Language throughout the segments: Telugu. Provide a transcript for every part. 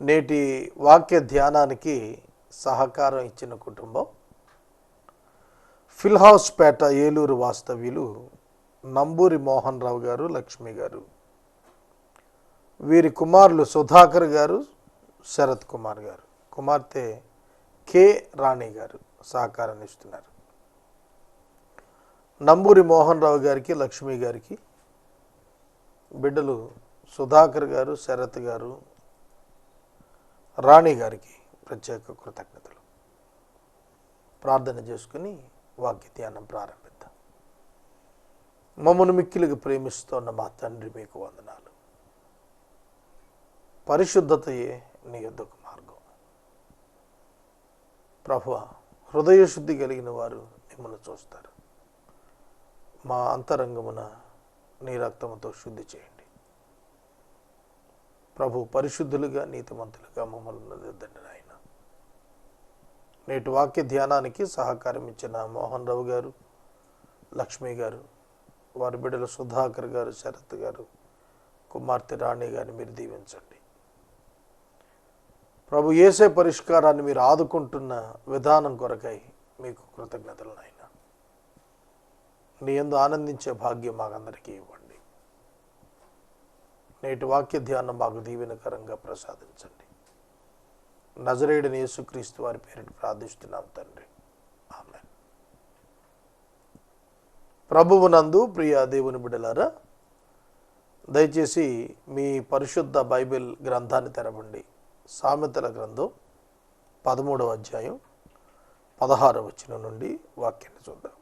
నేటి వాక్య ధ్యానానికి సహకారం ఇచ్చిన కుటుంబం. ఫిల్హౌస్ పేట ఏలూరు వాస్తవ్యులు నంబూరి మోహన్ రావు గారు లక్ష్మి గారు. వీరి కుమారులు సుధాకర్ గారు శరత్ కుమార్ గారు. కుమార్తె కె రాణి గారు సహకారాన్ని ఇస్తున్నారు. నంబూరి మోహన్ రావు గారికి లక్ష్మి గారికి బిడ్డలు సుధాకర్ గారు శరత్ గారు రాణి గారికి ప్రత్యేక కృతజ్ఞతలు. ప్రార్థన చేసుకుని వాక్య ధ్యానం ప్రారంభిద్దాం. మమ్మను మిక్కిలికి ప్రేమిస్తోన్న మా తండ్రి మీకు వందనాలు. పరిశుద్ధతయే నీ యొద్దకు మార్గం. ప్రభు హృదయశుద్ధి కలిగిన వారు మిమ్మల్ని చూస్తారు. మా అంతరంగమున నీ రక్తముతో శుద్ధి చేయండి. ప్రభు పరిశుద్ధులుగా నీతిమంతులుగా మమ్మల్ని దిద్దండి నాయన. నేటి వాక్య ధ్యానానికి సహకారం ఇచ్చిన మోహన్ రావు గారు లక్ష్మి గారు వారి బిడ్డలు సుధాకర్ గారు శరత్ గారు కుమార్తె రాణి గారిని మీరు దీవించండి. ప్రభు ఏసే పరిష్కారాన్ని మీరు ఆదుకుంటున్న విధానం కొరకై మీకు కృతజ్ఞతలు నాయన. నీ ఎందు ఆనందించే భాగ్యం మాకందరికీ ఇవ్వండి. నేటి వాక్య ధ్యానం మాకు దీవెనకరంగా ప్రసాదించండి. నజరేయుడిని యేసుక్రీస్తు వారి పేరిట ప్రార్థిస్తున్నాం తండ్రి. ఆమె ప్రభువునందు ప్రియ దేవుని బిడ్డలారా దయచేసి మీ పరిశుద్ధ బైబిల్ గ్రంథాన్ని తెరవండి. సామెతల గ్రంథం పదమూడవ అధ్యాయం పదహారవ వచనం నుండి వాక్యాన్ని చూద్దాం.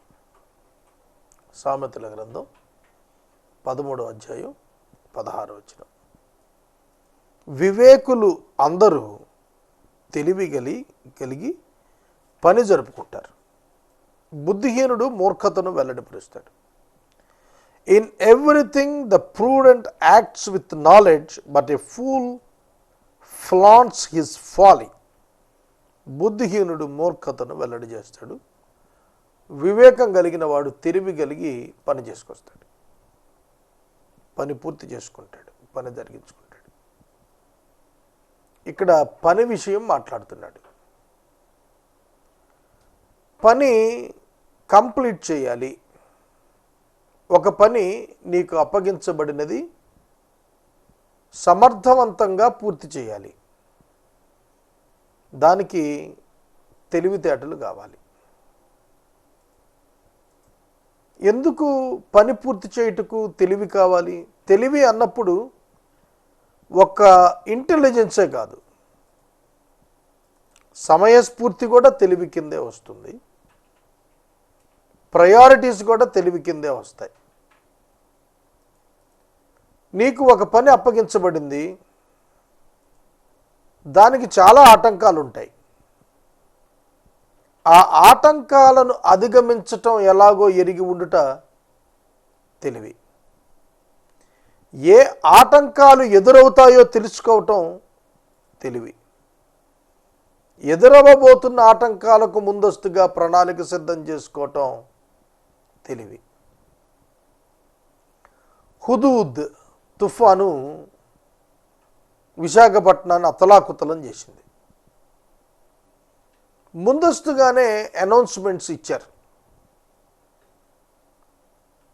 సామెతల గ్రంథం పదమూడవ అధ్యాయం పదహారు వచ్చిన వివేకులు అందరూ తెలివి గలి కలిగి పని జరుపుకుంటారు. బుద్ధిహీనుడు మూర్ఖతను వెల్లడిపరుస్తాడు. In everything the prudent acts with knowledge but a fool flaunts his falling బుద్ధిహీనుడు మూర్ఖతను వెల్లడి చేస్తాడు. వివేకం కలిగిన వాడు తెలివి కలిగి పని చేసుకొస్తాడు. పని పూర్తి చేసుకుంటాడు పని జరిగించుకుంటాడు. ఇక్కడ పని విషయం మాట్లాడుతున్నాడు. పని కంప్లీట్ చేయాలి. ఒక పని నీకు అప్పగించబడినది సమర్థవంతంగా పూర్తి చేయాలి. దానికి తెలివితేటలు కావాలి. ఎందుకు పని పూర్తి చేయుటకు తెలివి కావాలి? తెలివి అన్నప్పుడు ఒక ఇంటెలిజెన్సే కాదు. సమయస్ఫూర్తి కూడా తెలివి కిందే వస్తుంది. ప్రయారిటీస్ కూడా తెలివి కిందే వస్తాయి. నీకు ఒక పని అప్పగించబడింది. దానికి చాలా ఆటంకాలు ఉంటాయి ఆ ఆటంకాలను అధిగమించటం ఎలాగో ఎరిగి ఉండుట తెలివి. ఏ ఆటంకాలు ఎదురవుతాయో తెలుసుకోవటం తెలివి. ఎదురవ్వబోతున్న ఆటంకాలకు ముందస్తుగా ప్రణాళిక సిద్ధం చేసుకోవటం తెలివి. హుదూద్ తుఫాను విశాఖపట్నాన్ని అతలాకుతలం చేసింది. ముందస్తుగానే అనౌన్స్మెంట్స్ ఇచ్చారు.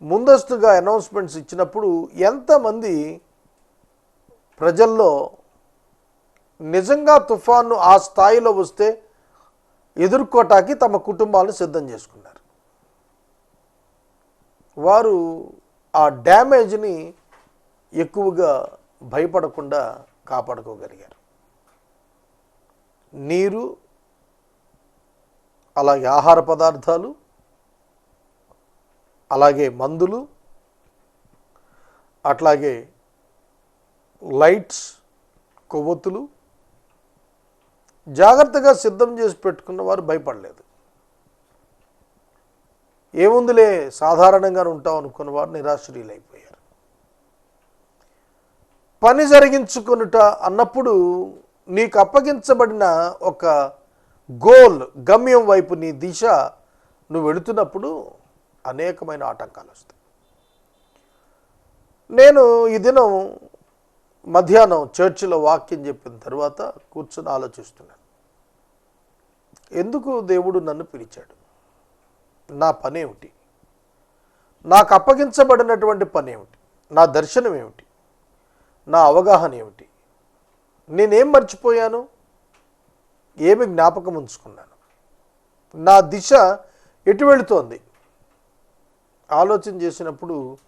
ముందస్తుగా అనౌన్స్మెంట్స్ ఇచ్చినప్పుడు ఎంతమంది ప్రజల్లో నిజంగా తుఫాను ఆ స్థాయిలో వస్తే ఎదుర్కోటానికి తమ కుటుంబాలను సిద్ధం చేసుకున్నారు. వారు ఆ డ్యామేజ్ని ఎక్కువగా భయపడకుండా కాపాడుకోగలిగారు. నీరు అలాగే ఆహార పదార్థాలు అలాగే మందులు అట్లాగే లైట్స్ కొవ్వొత్తులు జాగ్రత్తగా సిద్ధం చేసి పెట్టుకున్న వారు భయపడలేదు. ఏముందిలే సాధారణంగా ఉంటాం అనుకున్న వారు నిరాశ్రీలైపోయారు పని జరిగించుకొనుట అన్నప్పుడు నీకు అప్పగించబడిన ఒక గోల్ గమ్యం వైపు నీ దిశ నువ్వు వెళుతున్నప్పుడు అనేకమైన ఆటంకాలు వస్తాయి. నేను ఈ దినం మధ్యాహ్నం చర్చిలో వాక్యం చెప్పిన తర్వాత కూర్చొని ఆలోచిస్తున్నాను. ఎందుకు దేవుడు నన్ను పిలిచాడు? నా పని ఏమిటి నాకు అప్పగించబడినటువంటి పని ఏమిటి నా దర్శనం ఏమిటి నా అవగాహన ఏమిటి నేనేం మర్చిపోయాను? ఏమి జ్ఞాపకం ఉంచుకున్నాను. నా దిశ ఎటు వెళుతోంది? ఆలోచన చేసినప్పుడు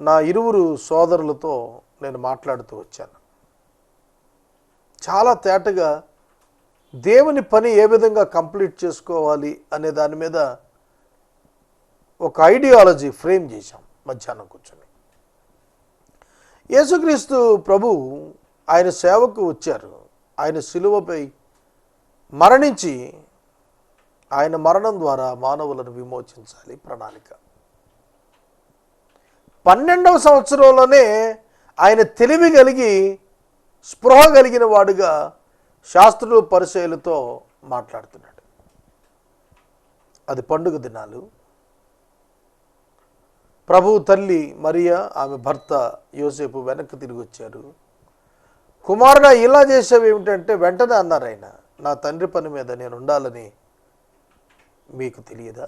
నా ఇరువురు సోదరులతో నేను మాట్లాడుతూ వచ్చాను. చాలా తేటగా దేవుని పని ఏ విధంగా కంప్లీట్ చేసుకోవాలి అనే దాని మీద ఒక ఐడియాలజీ ఫ్రేమ్ చేశాం మధ్యాహ్నం కూర్చొని. యేసుక్రీస్తు ప్రభు ఆయన సేవకు వచ్చారు. ఆయన సిలువపై మరణించి ఆయన మరణం ద్వారా మానవులను విమోచించాలి ప్రణాళిక. పన్నెండవ సంవత్సరంలోనే ఆయన తెలివి కలిగి స్పృహ కలిగిన వాడుగా శాస్త్రులు పరిచయలతో మాట్లాడుతున్నాడు. అది పండుగ దినాలు. ప్రభు తల్లి మరియా ఆమె భర్త యోసేపు వెనక్కి తిరిగి వచ్చారు. కుమారుడు ఇలా చేసేవి ఏమిటంటే వెంటనే అన్నారు ఆయన. నా తండ్రి పని మీద నేను ఉండాలని మీకు తెలియదా?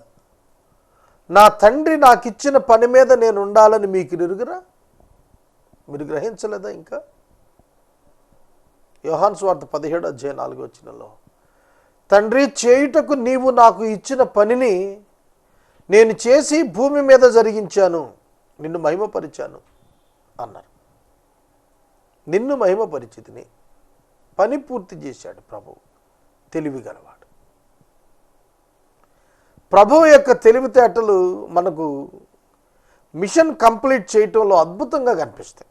నా తండ్రి నాకు ఇచ్చిన పని మీద నేను ఉండాలని మీకు నిరుగురా? మీరు గ్రహించలేదా ఇంకా? యోహాన్ స్వార్థ పదిహేడు అధ్యాయ నాలుగు వచ్చినలో తండ్రి చేయుటకు నీవు నాకు ఇచ్చిన పనిని నేను చేసి భూమి మీద జరిగించాను నిన్ను మహిమపరిచాను అన్నారు. నిన్ను మహిమపరిచితిని పని పూర్తి చేశాడు ప్రభువు తెలివి గలవాడు ప్రభువు యొక్క తెలివితేటలు మనకు మిషన్ కంప్లీట్ చేయటంలో అద్భుతంగా కనిపిస్తాయి.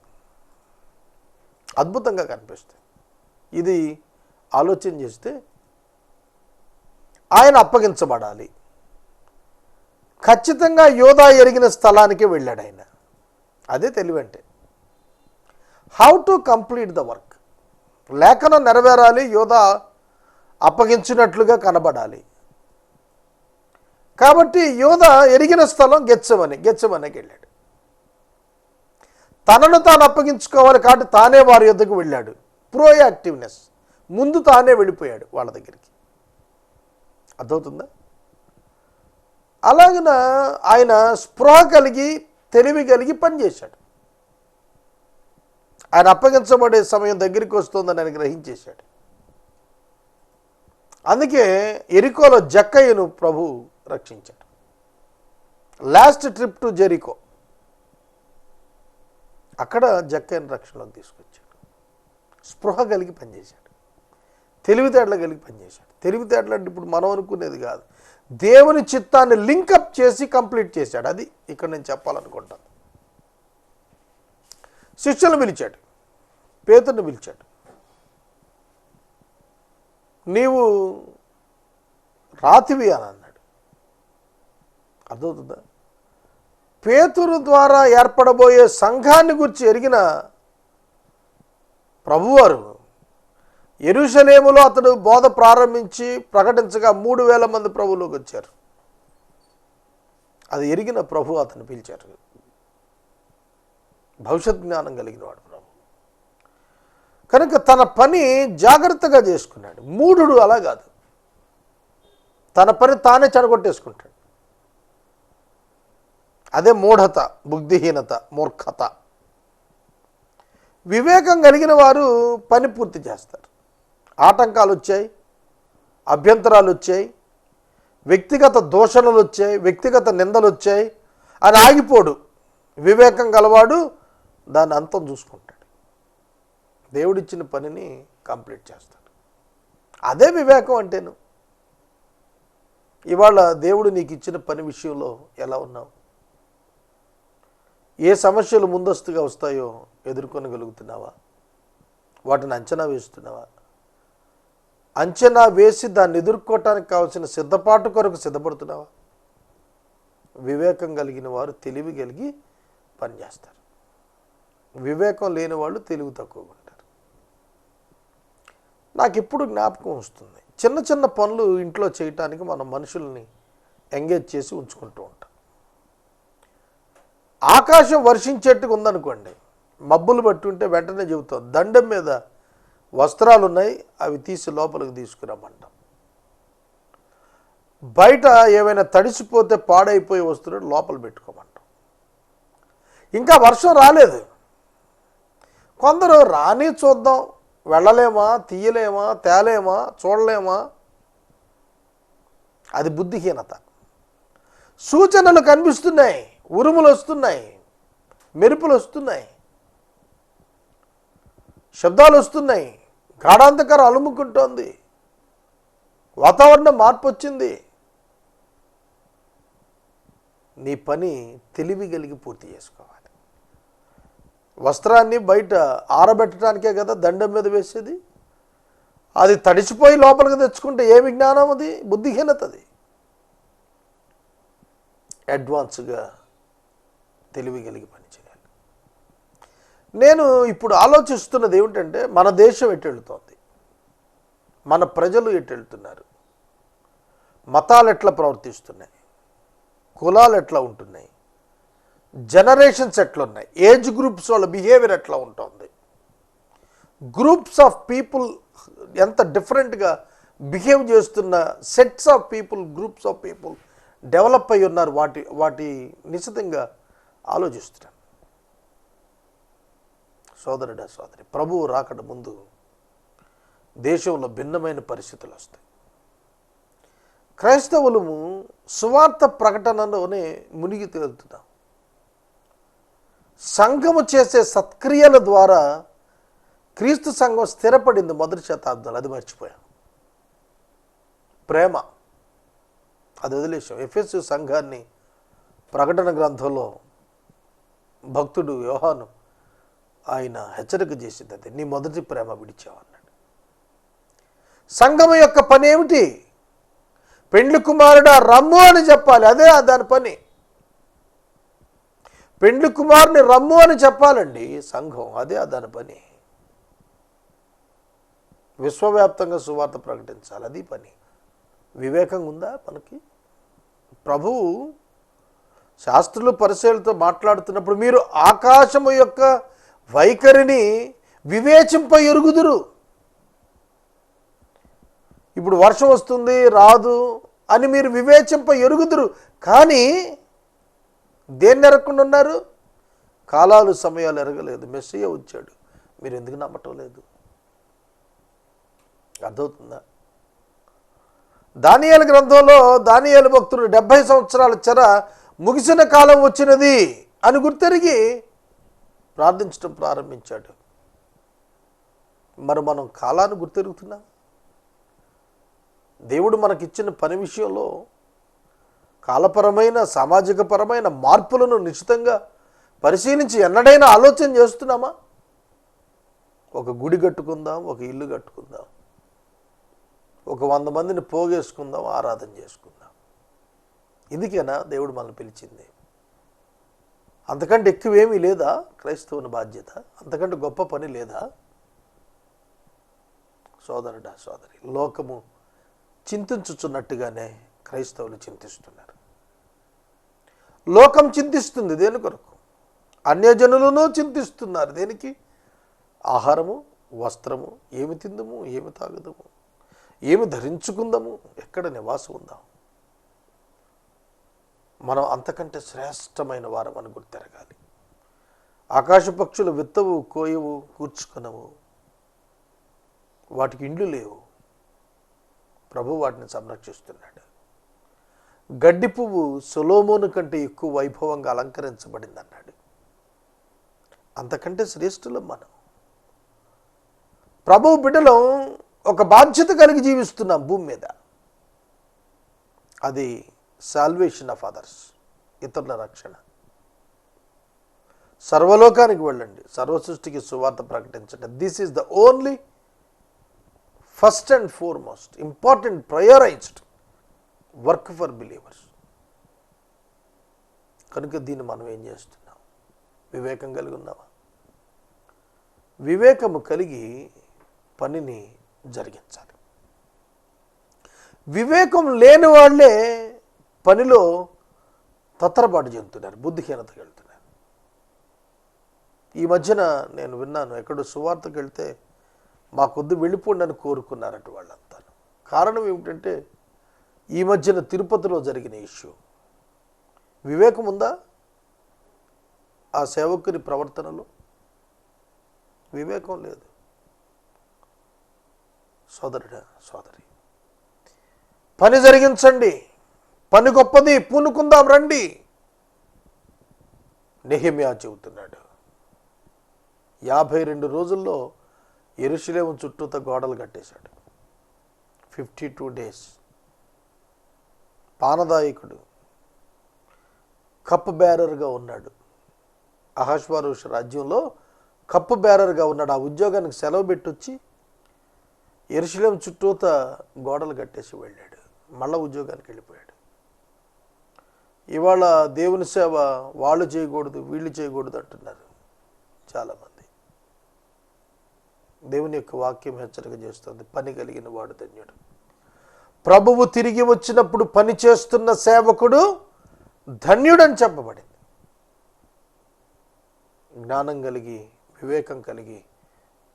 అద్భుతంగా కనిపిస్తాయి. ఇది ఆలోచన చేస్తే ఆయన అప్పగించబడాలి. ఖచ్చితంగా యోధా ఎరిగిన స్థలానికి వెళ్ళాడు ఆయన. అదే తెలివంటే. How to complete the work లేఖనం నెరవేరాలి యోధా అప్పగించినట్లుగా కనబడాలి. కాబట్టి యోధ ఎరిగిన స్థలం గెచ్చమని గెచ్చమనికి వెళ్ళాడు. తనను తాను అప్పగించుకోవాలి కాబట్టి తానే వారి యొద్దకు వెళ్ళాడు. ప్రోయాక్టివ్నెస్ ముందు తానే వెళ్ళిపోయాడు వాళ్ళ దగ్గరికి. అర్థమవుతుందా? అలాగన ఆయన స్పృహ కలిగి తెలివి కలిగి పనిచేశాడు. ఆయన అప్పగించబడే సమయం దగ్గరికి వస్తుందని ఆయన గ్రహించేశాడు. అందుకే ఎరికోలో జక్కయ్యను ప్రభు రక్షించాడు. Last trip to Jericho. అక్కడ జక్కయ్యను రక్షణలోకి తీసుకొచ్చాడు. స్పృహ కలిగి పనిచేశాడు. తెలివితేటలు కలిగి పనిచేశాడు. తెలివితేటలు అంటే ఇప్పుడు మనం అనుకునేది కాదు. దేవుని చిత్తాన్ని లింకప్ చేసి కంప్లీట్ చేశాడు. అది ఇక్కడ నేను చెప్పాలనుకుంటాను. శిష్యులను పిలిచాడు. పేతుడిని పిలిచాడు. నీవు రాతివి అని అన్నాడు. అర్థమవుతుందా? పేతురు ద్వారా ఏర్పడబోయే సంఘాన్ని గురించి ఎరిగిన ప్రభువారు ఎరుషలేములో అతడు బోధ ప్రారంభించి ప్రకటించగా మూడు వేల మంది ప్రభువులోకి వచ్చారు. అది ఎరిగిన ప్రభు అతను పిలిచారు. భవిష్యత్ జ్ఞానం కలిగిన వాడు. కనుక తన పని జాగ్రత్తగా చేసుకున్నాడు. మూఢుడు అలా కాదు. తన పని తానే చెడగొట్టేసుకుంటాడు. అదే మూఢత బుద్ధిహీనత మూర్ఖత. వివేకం కలిగిన వారు పని పూర్తి చేస్తారు. ఆటంకాలు వచ్చాయి అభ్యంతరాలు వచ్చాయి వ్యక్తిగత దోషణలు వచ్చాయి వ్యక్తిగత నిందలు వచ్చాయి. అని ఆగిపోడు. వివేకం గలవాడు దాన్ని అంతం చూసుకుంటాడు. దేవుడిచ్చిన పనిని కంప్లీట్ చేస్తాడు. అదే వివేకం అంటేను. ఇవాళ దేవుడు నీకు ఇచ్చిన పని విషయంలో ఎలా ఉన్నావు? ఏ సమస్యలు ముందస్తుగా వస్తాయో ఎదుర్కొనగలుగుతున్నావా? వాటిని అంచనా వేస్తున్నావా? అంచనా వేసి దాన్ని ఎదుర్కోవటానికి కావాల్సిన సిద్ధపాటు కొరకు సిద్ధపడుతున్నావా? వివేకం కలిగిన వారు తెలివి కలిగి పనిచేస్తారు. వివేకం లేని వాళ్ళు తెలివి తక్కువగా ఉంటారు. నాకు ఎప్పుడు జ్ఞాపకం వస్తుంది. చిన్న చిన్న పనులు ఇంట్లో చేయటానికి మనం మనుషుల్ని ఎంగేజ్ చేసి ఉంచుకుంటూ ఉంటాం. ఆకాశం వర్షించేట్టుగా ఉందనుకోండి మబ్బులు పట్టుంటే వెంటనే చెబుతాం దండం మీద వస్త్రాలు ఉన్నాయి అవి తీసి లోపలికి తీసుకురమ్మంటాం. బయట ఏమైనా తడిసిపోతే పాడైపోయే వస్తువులు లోపల పెట్టుకోమంటాం. ఇంకా వర్షం రాలేదు. కొందరు రాని చూద్దాం వెళ్ళలేమా తీయలేమా తేలేమా చూడలేమా? అది బుద్ధిహీనత. సూచనలు కనిపిస్తున్నాయి ఉరుములు వస్తున్నాయి మెరుపులు వస్తున్నాయి శబ్దాలు వస్తున్నాయి గాఢాంధకారం అలుముకుంటోంది వాతావరణం మార్పు వచ్చింది నీ పని తెలివి కలిగి పూర్తి చేసుకోవాలి. వస్త్రాన్ని బయట ఆరబెట్టడానికే కదా దండం మీద వేసేది? అది తడిచిపోయి లోపలికి తెచ్చుకుంటే ఏమి జ్ఞానం అది? బుద్ధిహీనత అది. అడ్వాన్స్గా తెలివి కలిగి పనిచేయాలి. నేను ఇప్పుడు ఆలోచిస్తున్నది ఏమిటంటే మన దేశం ఎటు వెళుతోంది? మన ప్రజలు ఎటు వెళ్తున్నారు? మతాలు ఎట్లా ప్రవర్తిస్తున్నాయి? కులాలు ఎట్లా ఉంటున్నాయి? జనరేషన్స్ ఎట్లున్నాయి ఏజ్ గ్రూప్స్ వాళ్ళ బిహేవియర్ ఎట్లా ఉంటుంది? గ్రూప్స్ ఆఫ్ పీపుల్ ఎంత డిఫరెంట్గా బిహేవ్ చేస్తున్న sets of people groups of people develop అయి ఉన్నారు వాటి వాటి నిశ్చితంగా ఆలోచిస్తున్నాను సోదరుడా సోదరి ప్రభువు రాకడ ముందు దేశంలో భిన్నమైన పరిస్థితులు వస్తాయి. క్రైస్తవులము సువార్త ప్రకటనలోనే మునిగి తేలుతున్నాం. సంఘము చేసే సత్క్రియల ద్వారా క్రీస్తు సంఘం స్థిరపడింది మొదటి శతాబ్దంలో. అది మర్చిపోయాం ప్రేమ. అది వదిలేసాం ఎఫ్ఎస్ సంఘాన్ని ప్రకటన గ్రంథంలో భక్తుడు యోహాను ఆయన హెచ్చరిక చేసింది అది. నీ మొదటి ప్రేమ విడిచావన్నాడు. సంఘం యొక్క పని ఏమిటి? పెండ్లి కుమారుడా రమ్ము అని చెప్పాలి. అదే దాని పని. పెండ్లి కుమారుని రమ్ము అని చెప్పాలండి సంఘం. అదే దాని పని. విశ్వవ్యాప్తంగా సువార్త ప్రకటించాలి. అది పని. వివేకంగా ఉందా మనకి? ప్రభువు శాస్త్రులు పరిశీలతో మాట్లాడుతున్నప్పుడు మీరు ఆకాశము యొక్క వైఖరిని వివేచింప ఎరుగుదురు. ఇప్పుడు వర్షం వస్తుంది రాదు అని మీరు వివేచింప ఎరుగుదురు. కానీ దేన్ని ఎరగకుండా ఉన్నారు? కాలాలు సమయాలు ఎరగలేదు. మెస్సయ్య వచ్చాడు. మీరు ఎందుకు నమ్మటం లేదు? అర్థమవుతుందా? దానియాల గ్రంథంలో దానియాల భక్తుడు డెబ్భై సంవత్సరాల చెర ముగిసిన కాలం వచ్చినది అని గుర్తెరిగి ప్రార్థించడం ప్రారంభించాడు. మరి మనం కాలాన్ని గుర్తెరుగుతున్నాం? దేవుడు మనకిచ్చిన పని విషయంలో కాలపరమైన సామాజిక పరమైన మార్పులను నిశ్చితంగా పరిశీలించి ఎన్నడైనా ఆలోచన చేస్తున్నామా? ఒక గుడి కట్టుకుందాం ఒక ఇల్లు కట్టుకుందాం ఒక వంద మందిని పోగేసుకుందాం ఆరాధన చేసుకుందాం. ఇందుకేనా దేవుడు మనల్ని పిలిచింది? అంతకంటే ఎక్కువేమీ లేదా క్రైస్తవుని బాధ్యత? అంతకంటే గొప్ప పని లేదా? సోదరుడా సోదరి లోకము చింతించుచున్నట్టుగానే క్రైస్తవులు చింతిస్తున్నారు. లోకం చింతిస్తుంది దేని కొరకు? అన్యజనులను చింతిస్తున్నారు దేనికి? ఆహారము వస్త్రము ఏమి తిందము ఏమి తాగుదము ఏమి ధరించుకుందాము ఎక్కడ నివాసం ఉందాం మనం అంతకంటే శ్రేష్టమైన వారం అని గుర్తెరగాలి. ఆకాశ పక్షులు విత్తవు కోయవు కూర్చుకునవు. వాటికి ఇండ్లు లేవు. ప్రభు వాటిని సంరక్షిస్తున్నాడు. గడ్డి పువ్వు సొలోమోను కంటే ఎక్కువ వైభవంగా అలంకరించబడింది అన్నాడు. అంతకంటే శ్రేష్ఠులం మనం. ప్రభు బిడ్డలం ఒక బాధ్యత కలిగి జీవిస్తున్నాం భూమి మీద. అది సాల్వేషన్ ఆఫ్ అదర్స్ ఇతరుల రక్షణ. సర్వలోకానికి వెళ్ళండి. సర్వ సృష్టికి సువార్త ప్రకటించండి. This is the only first and foremost important prioritised work for believers. కనుక దీన్ని మనం ఏం చేస్తున్నాం? వివేకం కలిగి ఉన్నావా వివేకము కలిగి పనిని జరిగించాలి. వివేకం లేని వాళ్ళే పనిలో తత్తరపాటు చెందుతున్నారు బుద్ధిహీనతకు వెళ్తున్నారు. ఈ మధ్యన నేను విన్నాను ఎక్కడో సువార్తకు వెళ్తే మా కొద్ది వెళ్ళిపోండి అని కోరుకున్నారట వాళ్ళంతా. కారణం ఏమిటంటే ఈ మధ్యన తిరుపతిలో జరిగిన ఇష్యూ. వివేకం ఉందా? ఆ సేవకుని ప్రవర్తనలో? వివేకం లేదు. సోదరుడా సోదరి పని జరిగించండి. పని గొప్పది పూనుకుందాం రండి. నెహిమియా చెబుతున్నాడు. యాభై రెండు రోజుల్లో ఎరుషులేము చుట్టూత గోడలు కట్టేశాడు. Fifty two days. పానదాయకుడు కప్ బ్యారర్గా ఉన్నాడు. అహశ్వరుష రాజ్యంలో కప్పు బ్యారర్గా ఉన్నాడు. ఆ ఉద్యోగానికి సెలవు పెట్టొచ్చి ఎరుశలేం చుట్టూత గోడలు కట్టేసి వెళ్ళాడు. మళ్ళా ఉద్యోగానికి వెళ్ళిపోయాడు. ఇవాళ దేవుని సేవ వాళ్ళు చేయకూడదు వీళ్ళు చేయకూడదు అంటున్నారు చాలామంది. దేవుని యొక్క వాక్యం హెచ్చరిక చేస్తుంది. పని కలిగిన వాడు ధన్యుడు. ప్రభువు తిరిగి వచ్చినప్పుడు పని చేస్తున్న సేవకుడు ధన్యుడని చెప్పబడింది. జ్ఞానం కలిగి వివేకం కలిగి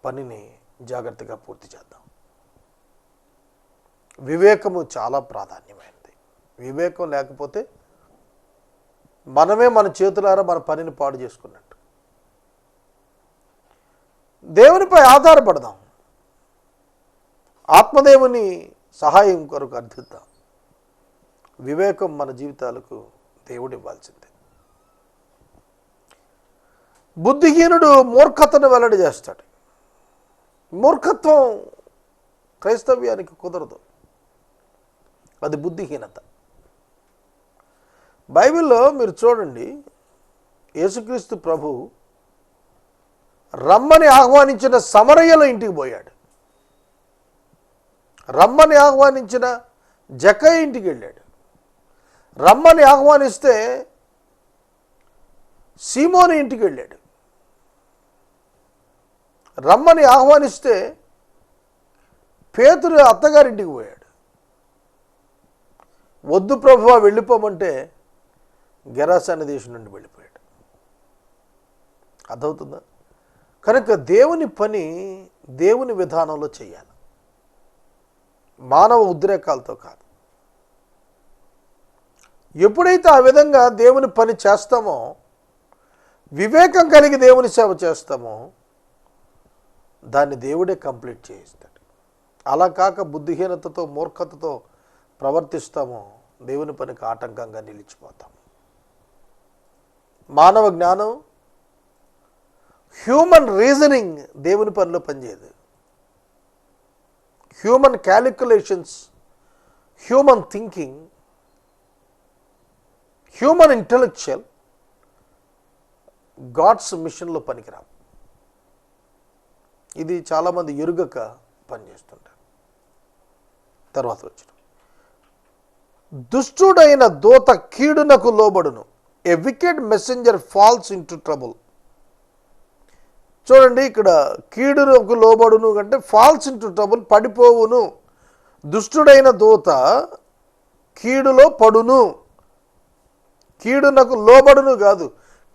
పనిని జాగ్రత్తగా పూర్తి చేద్దాం. వివేకము చాలా ప్రాధాన్యమైనది. వివేకం లేకపోతే మనమే మన చేతులారా మన పనిని పాడు చేసుకున్నట్టు. దేవునిపై ఆధారపడదాం. ఆత్మదేవుని సహాయం కొరకు అర్థిద్దాం వివేకం మన జీవితాలకు దేవుడు ఇవ్వాల్సిందే బుద్ధిహీనుడు మూర్ఖతను వెల్లడి చేస్తాడు. మూర్ఖత్వం క్రైస్తవ్యానికి కుదరదు. అది బుద్ధిహీనత. బైబిల్లో మీరు చూడండి యేసుక్రీస్తు ప్రభు రమ్మని ఆహ్వానించిన సమరయ్యలో ఇంటికి పోయాడు. రమ్మని ఆహ్వానించిన జకయ్య ఇంటికి వెళ్ళాడు. రమ్మని ఆహ్వానిస్తే సీమోని ఇంటికి వెళ్ళాడు. రమ్మని ఆహ్వానిస్తే పేతురు అత్తగారింటికి పోయాడు. వద్దు ప్రభువ వెళ్ళిపోమంటే గెరాసాని దేశం నుండి వెళ్ళిపోయాడు. అర్థవుతుందా కనుక దేవుని పని దేవుని విధానంలో చేయాలి. మానవ ఉద్రేకాలతో కాదు. ఎప్పుడైతే ఆ విధంగా దేవుని పని చేస్తామో వివేకం కలిగి దేవుని సేవ చేస్తామో దాన్ని దేవుడే కంప్లీట్ చేయిస్తాడు. అలా కాక బుద్ధిహీనతతో మూర్ఖతతో ప్రవర్తిస్తామో దేవుని పనికి ఆటంకంగా నిలిచిపోతాం. మానవ జ్ఞానం హ్యూమన్ రీజనింగ్ దేవుని పనిలో పనిచేయదు. Human calculations human thinking human intellectual God's మిషన్లో పనికిరావు. ఇది చాలామంది ఎరుగక పనిచేస్తుంటారు తర్వాత వచ్చిన దుష్టుడైన దూత కీడునకు లోబడును. A wicked messenger falls into trouble చూడండి ఇక్కడ కీడునకు లోబడును అంటే ఫాల్స్ ఇన్ టు ట్రబుల్ పడిపోవును. దుష్టుడైన దూత కీడులో పడును. కీడునకు లోబడును కాదు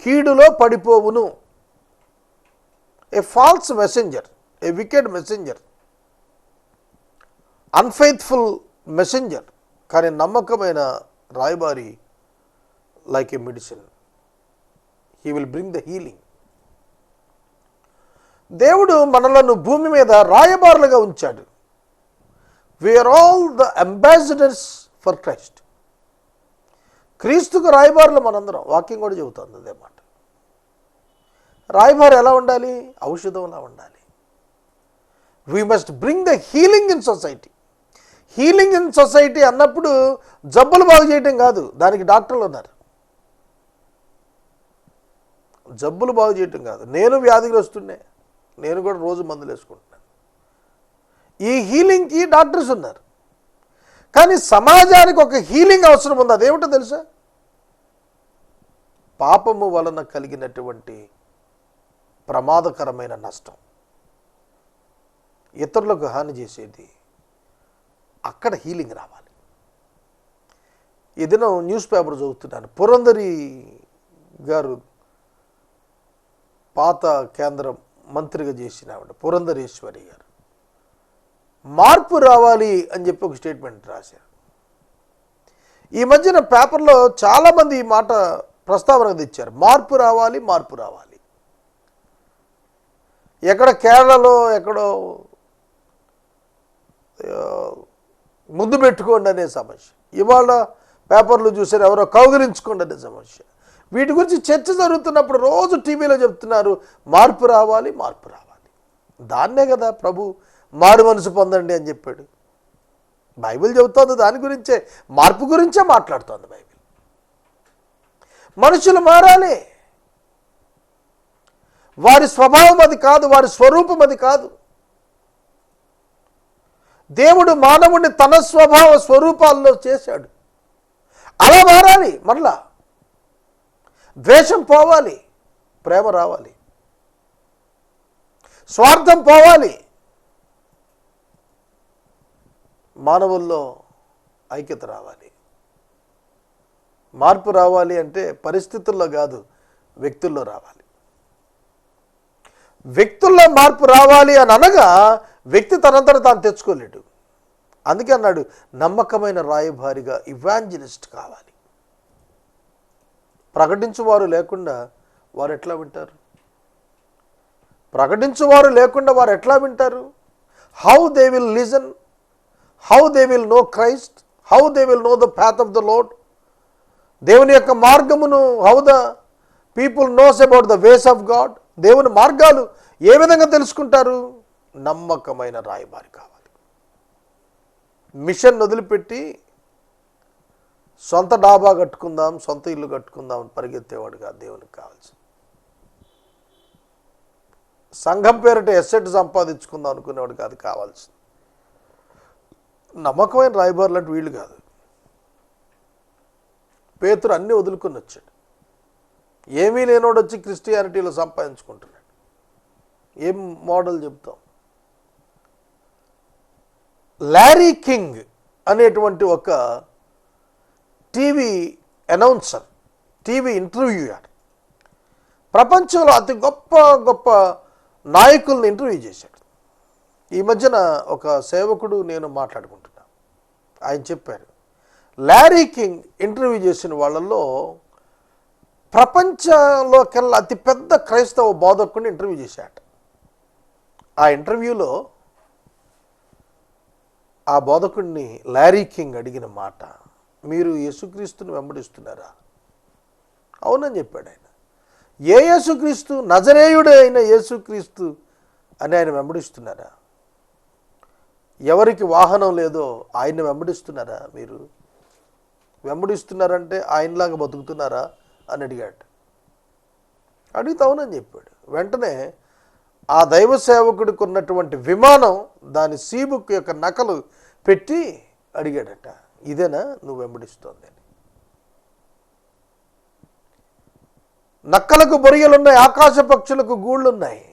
కీడులో పడిపోవును. A false messenger a wicked messenger unfaithful messenger కానీ నమ్మకమైన రాయబారి like a medicine he will bring the healing దేవుడు మనలను భూమి మీద రాయబారులుగా ఉంచాడు. We are all the ambassadors for Christ క్రీస్తుకు రాయబారులు మనందరం. వాక్యం కూడా చెబుతుంది అదేమాట రాయబారు ఎలా ఉండాలి? ఔషధంలా ఉండాలి. We must bring the healing in society healing in society అన్నప్పుడు జబ్బులు బాగు చేయటం కాదు. దానికి డాక్టర్లు ఉన్నారు. జబ్బులు బాగు చేయటం కాదు. నేను వ్యాధిగ్రస్తుండే నేను కూడా రోజు మందులు వేసుకుంటున్నాను. ఈ హీలింగ్కి డాక్టర్స్ ఉన్నారు. కానీ సమాజానికి ఒక హీలింగ్ అవసరం ఉంది. అదేమిటో తెలుసా? పాపము వలన కలిగినటువంటి ప్రమాదకరమైన నష్టం. ఇతరులకు హాని చేసేది అక్కడ హీలింగ్ రావాలి. ఏదైనా న్యూస్ పేపర్ చదువుతున్నాను. పురంధరి గారు పాత కేంద్రం మంత్రిగా చేసిన ఆవిడ పురంధరేశ్వరి గారు. మార్పు రావాలి అని చెప్పి ఒక స్టేట్మెంట్ రాశారు. ఈ మధ్యన పేపర్లో చాలామంది ఈ మాట ప్రస్తావన తెచ్చారు. మార్పు రావాలి మార్పు రావాలి. ఎక్కడ కేరళలో ఎక్కడో ముందు పెట్టుకోండి అనే సమస్య. ఇవాళ పేపర్లు చూసారు ఎవరో కౌగిలించుకోండి అనే సమస్య. వీటి గురించి చర్చ జరుగుతున్నప్పుడు రోజు టీవీలో చెప్తున్నారు మార్పు రావాలి మార్పు రావాలి. దాన్నే కదా ప్రభు మారు మనసు పొందండి అని చెప్పాడు. బైబిల్ చెబుతోంది దాని గురించే మార్పు గురించే మాట్లాడుతోంది బైబిల్. మనుషులు మారాలి. వారి స్వభావం అది కాదు వారి స్వరూపం అది కాదు. దేవుడు మానవుడిని తన స్వభావ స్వరూపాల్లో చేశాడు. అలా మారాలి మరలా. ద్వేషం పోవాలి ప్రేమ రావాలి. స్వార్థం పోవాలి. మానవుల్లో ఐక్యత రావాలి. మార్పు రావాలి అంటే పరిస్థితుల్లో కాదు వ్యక్తుల్లో రావాలి. వ్యక్తుల్లో మార్పు రావాలి అని అనగా వ్యక్తి తనంతట తాను తెచ్చుకోలేడు. అందుకే అన్నాడు నమ్మకమైన రాయభారిగా ఇవాంజలిస్ట్ కావాలి. ప్రకటించువారు లేకుండా వారు ఎట్లా వింటారు? ప్రకటించువారు లేకుండా వారు ఎట్లా వింటారు? How they will listen how they will know Christ how they will know the path of the Lord దేవుని యొక్క మార్గమును how the people knows about the ways of God దేవుని మార్గాలు ఏ విధంగా తెలుసుకుంటారు? నమ్మకమైన రాయబారి కావాలి. మిషన్ వదిలిపెట్టి సొంత డాబా కట్టుకుందాం సొంత ఇల్లు కట్టుకుందాం అని పరిగెత్తేవాడు కాదు దేవునికి కావాల్సి సంఘం పేరిట ఎస్సెట్ సంపాదించుకుందాం అనుకునేవాడు కాదు కావాల్సింది. నమ్మకమైన రాయబారులు అంటే వీళ్ళు కాదు. పేతురు అన్నీ వదులుకొని వచ్చాడు. ఏమీ లేనోడు వచ్చి క్రిస్టియానిటీలో సంపాదించుకుంటున్నాడు. ఏం మోడల్ చెప్తాం? లారీ కింగ్ అనేటువంటి ఒక టీవీ అనౌన్సర్ టీవీ ఇంటర్వ్యూయర్. ప్రపంచంలో అతి గొప్ప గొప్ప నాయకుల్ని ఇంటర్వ్యూ చేశాడు. ఈ మధ్యన ఒక సేవకుడు నేను మాట్లాడుకుంటున్నా. ఆయన చెప్పారు లారీ కింగ్ ఇంటర్వ్యూ చేసిన వాళ్ళల్లో ప్రపంచంలోకెల్లా అతిపెద్ద క్రైస్తవ బోధకుడిని ఇంటర్వ్యూ చేశాట. ఆ ఇంటర్వ్యూలో ఆ బోధకుడిని లారీ కింగ్ అడిగిన మాట మీరు యేసుక్రీస్తుని వెంబడిస్తున్నారా? అవునని చెప్పాడు ఆయన. ఏ యేసుక్రీస్తు? నజరేయుడు అయిన యేసుక్రీస్తు అని ఆయన వెంబడిస్తున్నారా? ఎవరికి వాహనం లేదో ఆయన వెంబడిస్తున్నారా మీరు? వెంబడిస్తున్నారంటే ఆయనలాగా బతుకుతున్నారా అని అడిగాడు. అడిగితే అవునని చెప్పాడు. వెంటనే ఆ దైవ సేవకుడికి ఉన్నటువంటి విమానం దాని సీబుక్ యొక్క నకలు పెట్టి అడిగాడట. ఇదేనా నువ్వు వెంబడిస్తోంది అని. నక్కలకు బొరియలున్నాయి ఆకాశ పక్షులకు గూళ్ళున్నాయి.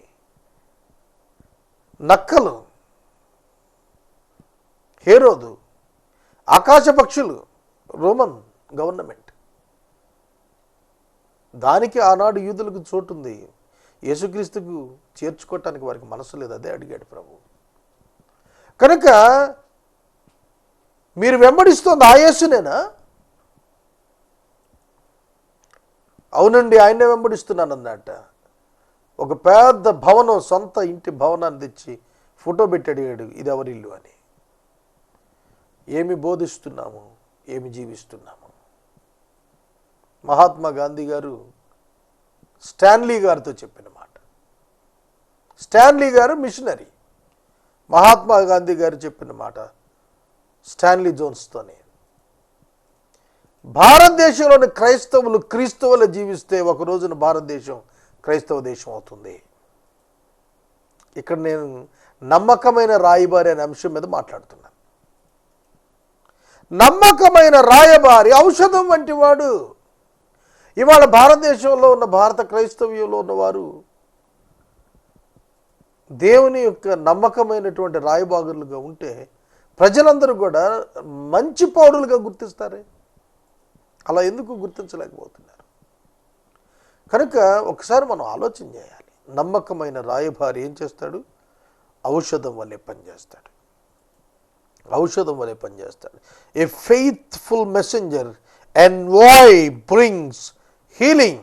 నక్కలు హేరోదు ఆకాశ పక్షులు రోమన్ గవర్నమెంట్. దానికి ఆనాడు యూదులకు చోటుంది. యేసుక్రీస్తుకు చేర్చుకోవటానికి వారికి మనసు లేదు అదే అడిగాడు ప్రభు. కనుక మీరు వెంబడిస్తోంది ఆ యేసునేనా? అవునండి ఆయనే వెంబడిస్తున్నాను అన్నట్ట ఒక పెద్ద భవనం సొంత ఇంటి భవనాన్ని తెచ్చి ఫోటో పెట్టి అడిగాడు ఇది ఎవరి ఇల్లు అని. ఏమి బోధిస్తున్నాము ఏమి జీవిస్తున్నాము? మహాత్మా గాంధీ గారు స్టాన్లీ గారితో చెప్పిన మాట. స్టాన్లీ గారు మిషనరీ. మహాత్మా గాంధీ గారు చెప్పిన మాట. స్టాన్లీ జోన్స్తోనే. భారతదేశంలోని క్రైస్తవులు క్రీస్తవులు జీవిస్తే ఒక రోజున భారతదేశం క్రైస్తవ దేశం అవుతుంది. ఇక్కడ నేను నమ్మకమైన రాయబారి అనే అంశం మీద మాట్లాడుతున్నాను నమ్మకమైన రాయబారి ఔషధం వంటి వాడు. ఇవాళ భారతదేశంలో ఉన్న భారత క్రైస్తవ్యంలో ఉన్నవారు దేవుని యొక్క నమ్మకమైనటువంటి రాయబాగులుగా ఉంటే ప్రజలందరూ కూడా మంచి పౌరులుగా గుర్తిస్తారే? అలా ఎందుకు గుర్తించలేకపోతున్నారు? కనుక ఒకసారి మనం ఆలోచన చేయాలి. నమ్మకమైన రాయభారి ఏం చేస్తాడు? ఔషధం వల్లే పనిచేస్తాడు. ఔషధం వలె పనిచేస్తాడు. A faithful messenger and why brings healing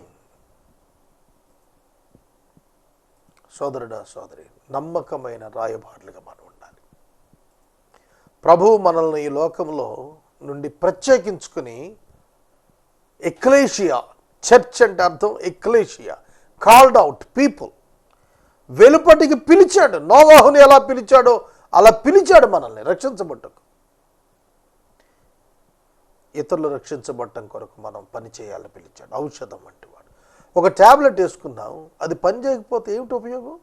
సోదరుడా సోదరి నమ్మకమైన రాయబారులుగా మనం ప్రభువు మనల్ని ఈ లోకంలో నుండి ప్రత్యేకించుకుని ఎక్లేషియా చర్చ్ అంటే అర్థం ఎక్లేషియా కాల్డ్ అవుట్ పీపుల్ వెలుపటికి పిలిచాడు. నోవాహుని ఎలా పిలిచాడో అలా పిలిచాడు మనల్ని రక్షించబట్టకు ఇతరులు రక్షించబట్టం కొరకు మనం పని చేయాలని పిలిచాడు. ఔషధం వంటి వాడు ఒక ట్యాబ్లెట్ వేసుకున్నాం అది పని చేయకపోతే ఏమిటి ఉపయోగం?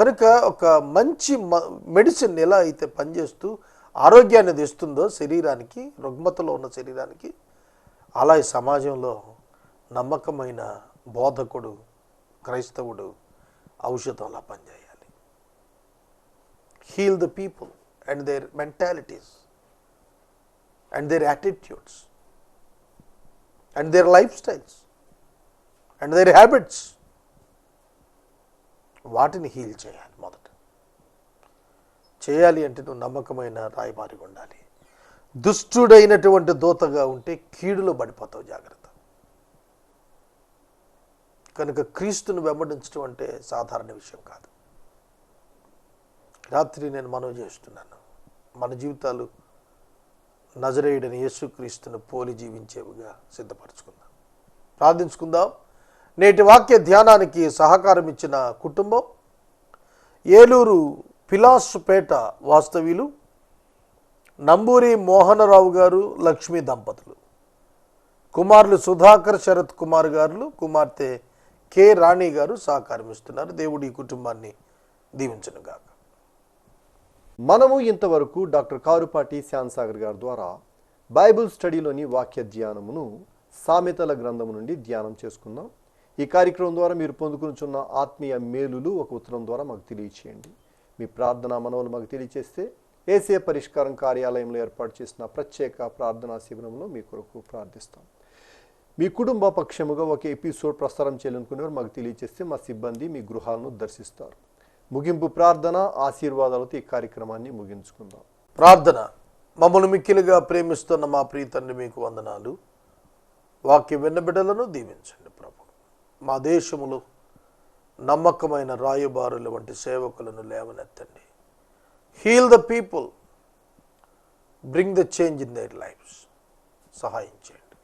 కనుక ఒక మంచి మ- మెడిసిన్ ఎలా అయితే పనిచేస్తూ ఆరోగ్యాన్ని తెస్తుందో శరీరానికి రుగ్మతలో ఉన్న శరీరానికి అలా ఈ సమాజంలో నమ్మకమైన బోధకుడు క్రైస్తవుడు ఔషధంలా పనిచేయాలి. Heal the people and their mentalities and their attitudes and their lifestyles and their habits వాటిని హీల్ చేయాలి మొదట. చేయాలి అంటే నువ్వు నమ్మకమైన రాయబారిగా ఉండాలి. దుష్టుడైనటువంటి దూతగా ఉంటే కీడులో పడిపోతావు జాగ్రత్త. కనుక క్రీస్తును వెంబడించడం అంటే సాధారణ విషయం కాదు. రాత్రి నేను మనవి చేస్తున్నాను. మన జీవితాలు నజరేయుడని యేసుక్రీస్తును పోలి జీవించేవిగా సిద్ధపరచుకుందాం. ప్రార్థించుకుందాం. నేటి వాక్య ధ్యానానికి సహకారం ఇచ్చిన కుటుంబం ఏలూరు పిలాసుపేట వాస్తవ్యులు నంబూరి మోహనరావు గారు లక్ష్మీ దంపతులు. కుమారులు సుధాకర్ శరత్ కుమార్ గారు కుమార్తె కె రాణి గారు సహకారం ఇస్తున్నారు. దేవుడి ఈ కుటుంబాన్ని దీవించను గాక. మనము ఇంతవరకు డాక్టర్ కారుపాటి శ్యాన్సాగర్ గారి ద్వారా బైబిల్ స్టడీలోని వాక్య ధ్యానమును సామెతల గ్రంథము నుండి ధ్యానం చేసుకుందాం. ఈ కార్యక్రమం ద్వారా మీరు పొందుకునిచున్న ఆత్మీయ మేలులు ఒక ఉత్తరం ద్వారా మాకు తెలియచేయండి. మీ ప్రార్థన మనవులు మాకు తెలియచేస్తే ఏసే పరిష్కారం కార్యాలయంలో ఏర్పాటు చేసిన ప్రత్యేక ప్రార్థనా శిబిరంలో మీ కొరకు ప్రార్థిస్తాం. మీ కుటుంబ పక్షముగా ఒక ఎపిసోడ్ ప్రసారం చేయాలనుకునేవారు మాకు తెలియజేస్తే మా సిబ్బంది మీ గృహాలను దర్శిస్తారు. ముగింపు ప్రార్థన ఆశీర్వాదాలతో ఈ కార్యక్రమాన్ని ముగించుకుందాం. ప్రార్థన. మమ్మల్ని మిక్కిలిగా ప్రేమిస్తున్న మా ప్రీతన్ని మీకు వందనాలు. వాక్య విన్నబిడ్డలను దీవించండి. మా దేశములో నమ్మకమైన రాయబారుల వంటి సేవకులను లేవనెత్తండి. Heal the people bring the change in their lives సహాయం చేయండి.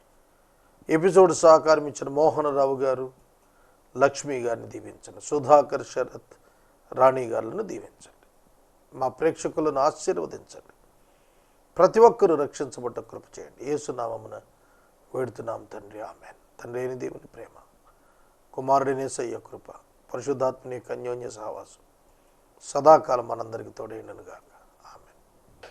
ఎపిసోడ్ సహకారం ఇచ్చిన మోహనరావు గారు లక్ష్మి గారిని దీవించండి. సుధాకర్ శరత్ రాణి గారులను దీవించండి. మా ప్రేక్షకులను ఆశీర్వదించండి. ప్రతి ఒక్కరూ రక్షించబడ్డ కృప చేయండి. ఏసునామమున వేడుతున్నాం తండ్రి. ఆమె తండ్రి అయిన దేవుని ప్రేమ. కుమారుడినేసయ్య కృప పరిశుద్ధాత్మని కన్యోన్య సహవాసం. సదాకాలం మనందరికి తోడైననుగాక